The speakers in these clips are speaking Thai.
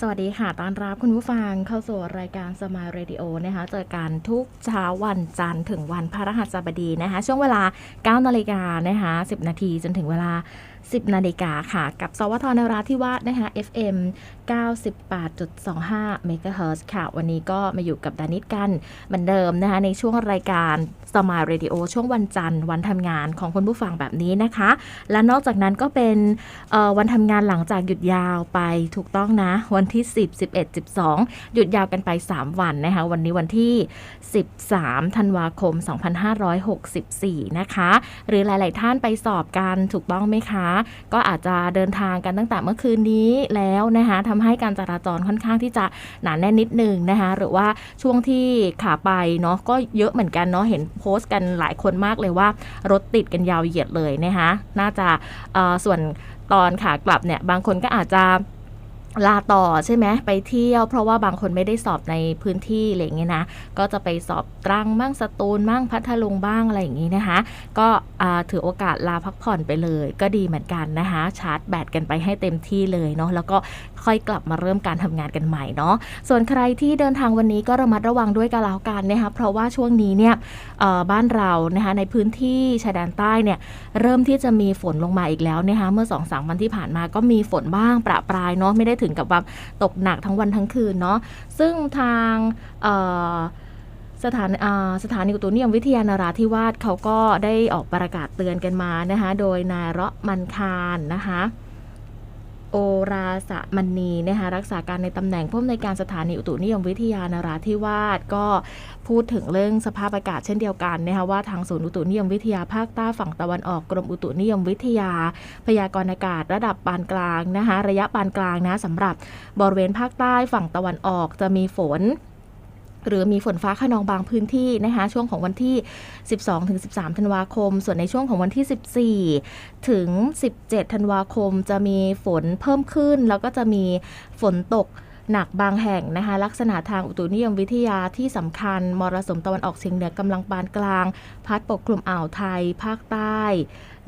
สวัสดีค่ะ ต้อนรับคุณผู้ฟังเข้าสู่รายการสมายเรดิโอนะคะ เจอกันทุกเช้าวันจันทร์ถึงวันพระรหัสบดีนะคะ ช่วงเวลา 9 นาฬิกานะคะ 10 นาทีจนถึงเวลา 10 นาฬิกาค่ะ กับสวทนราธิวาสนะคะ FM 98.25 MHz ค่ะ วันนี้ก็มาอยู่กับดานิดกันเหมือนเดิมนะคะในช่วงรายการสม l ยเรดิโอช่วงวันจันทร์ วันทำงานของคุณผู้ฟังแบบนี้นะคะ และนอกจากนั้นก็เป็นวันทำงานหลังจากหยุดยาวไปถูกต้องนะ วันที่ 10 11 12 หยุดยาวกันไป 3 วันนะคะ วันนี้วันที่ 13 ธันวาคม 2564 นะคะ หรือหลาย ๆ ท่านไปสอบกันถูกต้องไหมคะก็อาจจะเดินทางกันตั้งแต่เมื่อคืนนี้แล้วนะคะทำให้การจราจรค่อนข้างที่จะหนาแน่นนิดนึงนะคะ หรือว่าช่วงที่ขาไปเนาะก็เยอะเหมือนกันเนาะเห็นโพสต์กันหลายคนมากเลยว่า รถติดกันยาวเหยียดเลยนะคะ น่าจะส่วนตอนขากลับเนี่ยบางคนก็อาจจะ ลาต่อใช่ไหมไปเที่ยว เพราะว่าบางคนไม่ได้สอบในพื้นที่อะไรอย่างเงี้ยนะ ก็จะไปสอบตรังบ้างสตูลบ้างพัทลุงบ้างอะไรอย่างงี้นะคะ ก็ถือโอกาสลาพักผ่อนไปเลย ก็ดีเหมือนกันนะคะ ชาร์จแบตกันไปให้เต็มที่เลยเนาะแล้วก็ค่อยกลับมาเริ่มการทำงานกันใหม่เนาะส่วนใครที่เดินทางวันนี้ก็ระมัดระวังด้วยกันแล้วกันนะคะเพราะว่าช่วงนี้เนี่ยบ้านเรานะคะในพื้นที่ชายแดนใต้เนี่ยเริ่มที่จะมีฝนลงมาอีกแล้วนะคะเมื่อ2อสวันที่ผ่านมาก็มีฝนบ้างประปรายเนาะไม่ได้ถึงกับว่าตกหนักทั้งวันทั้งคืนเนาะซึ่งทางสถานสถานีอุตุนิยมวิทยานราธิวาสเขาก็ได้ออกประกาศเตือนกันมานะคะ โดยนายเราะมันคารนะคะ ราสะมณีนะคะรักษาการในตำแหน่งผู้อำนวยการสถานีอุตุนิยมวิทยานราธิวาสก็พูดถึงเรื่องสภาพอากาศเช่นเดียวกันนะคะว่าทางศูนย์อุตุนิยมวิทยาภาคใต้ฝั่งตะวันออกกรมอุตุนิยมวิทยา พยากรณ์อากาศระดับปานกลางนะคะระยะปานกลางนะสำหรับบริเวณภาคใต้ฝั่งตะวันออกจะมีฝน หรือมีฝนฟ้าขนองบางพื้นที่นะคะช่วงของวันที่ 12-13 ธันวาคม ส่วนในช่วงของวันที่ 14 ถึง 17 ธันวาคม จะมีฝนเพิ่มขึ้น แล้วก็จะมีฝนตกหนักบางแห่งนะคะ ลักษณะทางอุตุนิยมวิทยาที่สำคัญ มรสุมตะวันออกเฉียงเหนือกำลังปานกลาง พัดปกคลุมอ่าวไทย ภาคใต้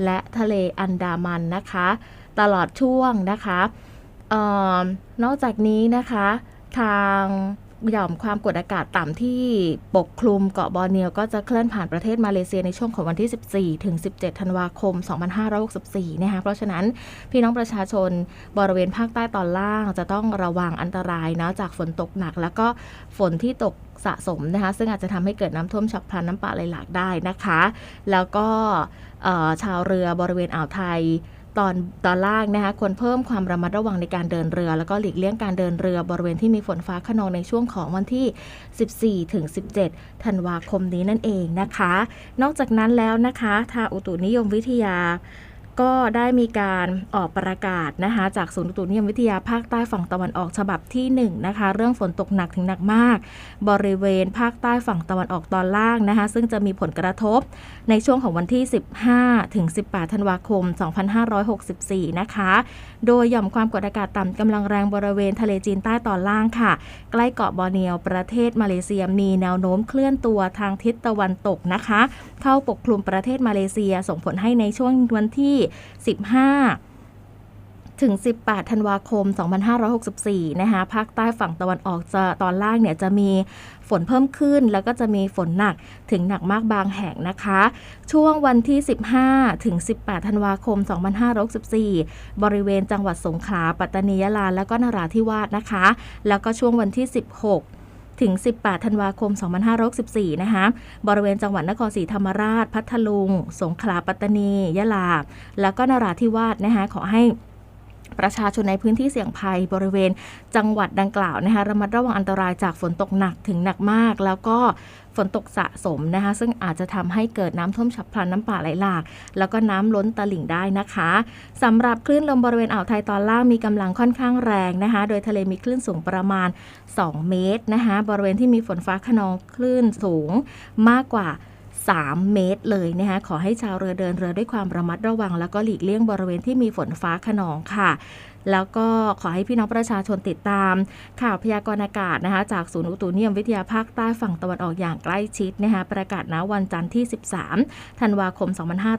และทะเลอันดามันนะคะ ตลอดช่วงนะคะออนอกจากนี้นะคะ ทาง หย่อมความกดอากาศต่ำที่ปกคลุมเกาะบอร์เนียวก็จะเคลื่อนผ่านประเทศมาเลเซียในช่วงของวันที่ 14 ถึง 17 ธันวาคม 2564 นะคะ เพราะฉะนั้นพี่น้องประชาชนบริเวณภาคใต้ตอนล่างจะต้องระวังอันตรายนะจากฝนตกหนัก แล้วก็ฝนที่ตกสะสมนะคะ ซึ่งอาจจะทำให้เกิดน้ำท่วมฉับพลันน้ำป่าไหลหลากได้นะคะ แล้วก็ชาวเรือบริเวณอ่าวไทย ตอนตอนล่างนะคะควรเพิ่มความระมัดระวังในการเดินเรือ แล้วก็หลีกเลี่ยงการเดินเรือบริเวณที่มีฝนฟ้าขนองในช่วงของวันที่ 14 ถึง 17 ธันวาคมนี้นั่นเองนะคะ นอกจากนั้นแล้วนะคะทางอุตุนิยมวิทยา ก็ได้มีการออกประกาศนะคะจากศูนย์อุตุนิยมวิทยาภาคใต้ฝั่งตะวันออกฉบับที่1นะคะเรื่องฝนตกหนักถึงหนักมาก บริเวณภาคใต้ฝั่งตะวันออกตอนล่างนะคะซึ่งจะมีผลกระทบในช่วงของวันที่ 15ถึง18 ธันวาคม 2564 นะคะ โดยหย่อมความกดอากาศต่ำกำลังแรงบริเวณทะเลจีนใต้ตอนล่างค่ะ ใกล้เกาะบอร์เนียวประเทศมาเลเซียมีแนวโน้มเคลื่อนตัวทางทิศตะวันตกนะคะ เข้าปกคลุมประเทศมาเลเซียส่งผลให้ในช่วงวันที่15 ถึง 18 ธันวาคม 2564 นะคะภาคใต้ฝั่งตะวันออกจะตอนล่างเนี่ยจะมีฝนเพิ่มขึ้นแล้วก็จะมีฝนหนักถึงหนักมากบางแห่งนะคะ ช่วงวันที่ 15 ถึง 18 ธันวาคม 2564 บริเวณจังหวัดสงขลา ปัตตานียะลา แล้วก็นราธิวาสนะคะ แล้วก็ช่วงวันที่ 16 ถึง 18 ธันวาคม 2564 นะคะ บริเวณจังหวัดนครศรีธรรมราช พัทลุง สงขลา ปัตตานี ยะลา แล้วก็นราธิวาสนะคะ ขอให้ ประชาชนในพื้นที่เสี่ยงภัยบริเวณจังหวัดดังกล่าวนะคะระมัดระวังอันตรายจากฝนตกหนักถึงหนักมาก แล้วก็ฝนตกสะสมนะคะซึ่งอาจจะทำให้เกิดน้ำท่วมฉับพลันน้ำป่าไหลหลาก แล้วก็น้ำล้นตลิ่งได้นะคะสำหรับคลื่นลมบริเวณอ่าวไทยตอนล่างมีกำลังค่อนข้างแรงนะคะโดยทะเลมีคลื่นสูงประมาณ 2 เมตรนะคะบริเวณที่มีฝนฟ้าขนองคลื่นสูงมากกว่า 3 เมตรเลยนะคะขอให้ชาวเรือเดินเรือด้วยความระมัดระวัง แล้วก็หลีกเลี่ยงบริเวณที่มีฝนฟ้าขนองค่ะ แล้วก็ขอให้พี่น้องประชาชนติดตาม ข่าวพยากรณ์อากาศนะคะ จากศูนย์อุตุนิยมวิทยาภาคใต้ฝั่งตะวันออกอย่างใกล้ชิดนะคะประกาศณวันจันทร์ที่ 13 ธันวาคม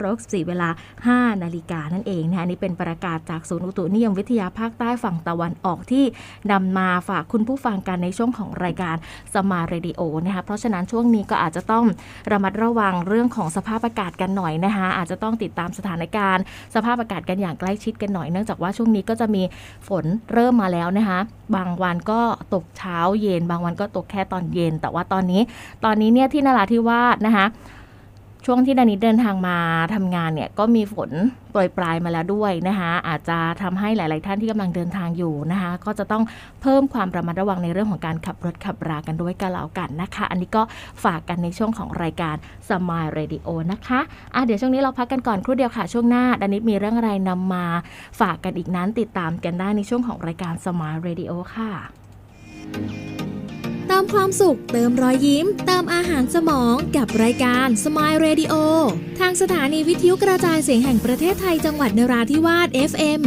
2564 เวลา 5 นาฬิกานั่นเองนะคะนี่เป็นประกาศจากศูนย์อุตุนิยมวิทยาภาคใต้ฝั่งตะวันออกที่นำมาฝากคุณผู้ฟังกันในช่วงของรายการสมาเรดิโอนะคะเพราะฉะนั้นช่วงนี้ก็อาจจะต้องระมัดระวังเรื่องของสภาพอากาศกันหน่อยนะคะอาจจะต้องติดตามสถานการณ์ สภาพอากาศกันอย่างใกล้ชิดกันหน่อยเนื่องจากว่าช่วงนี้ก็จะมีฝนเริ่มมาแล้วนะคะ บางวันก็ตกเช้าเย็น บางวันก็ตกแค่ตอนเย็น แต่ว่าตอนนี้ ตอนนี้เนี่ยที่นราธิวาสนะคะ ช่วงที่ดานิดเดินทางมาทำงานเนี่ยก็มีฝนโปรยปลายมาแล้วด้วยนะคะอาจจะทำให้หลาย ๆ ท่านที่กำลังเดินทางอยู่นะคะก็จะต้องเพิ่มความระมัดระวังในเรื่องของการขับรถขับรากันด้วยกันแล้วกันนะคะ อันนี้ก็ฝากกันในช่วงของรายการ s m i l e Radio นะคะอะเดี๋ยวช่วงนี้เราพักกันก่อนครู่เดียวค่ะ ช่วงหน้าดานิดมีเรื่องอะไรนำมาฝากกันอีกนั้นติดตามกันได้ในช่วงของรายการ s m i l e Radio ค่ะ มความสุข เติมรอยยิ้ม เติมอาหารสมองกับรายการ Smile Radio ทางสถานีวิทยุกระจายเสียงแห่งประเทศไทยจังหวัดนราธิวาส FM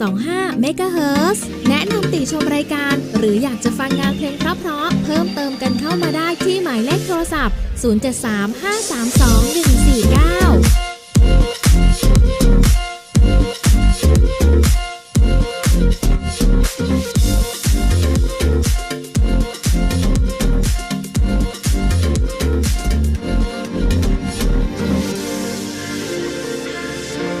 98.25 MHz แนะนำติชมรายการ หรืออยากจะฟังงานเพลงเพราะๆเพิ่มเติมกันเข้ามาได้ที่หมายเลขโทรศัพท์ 073 532 149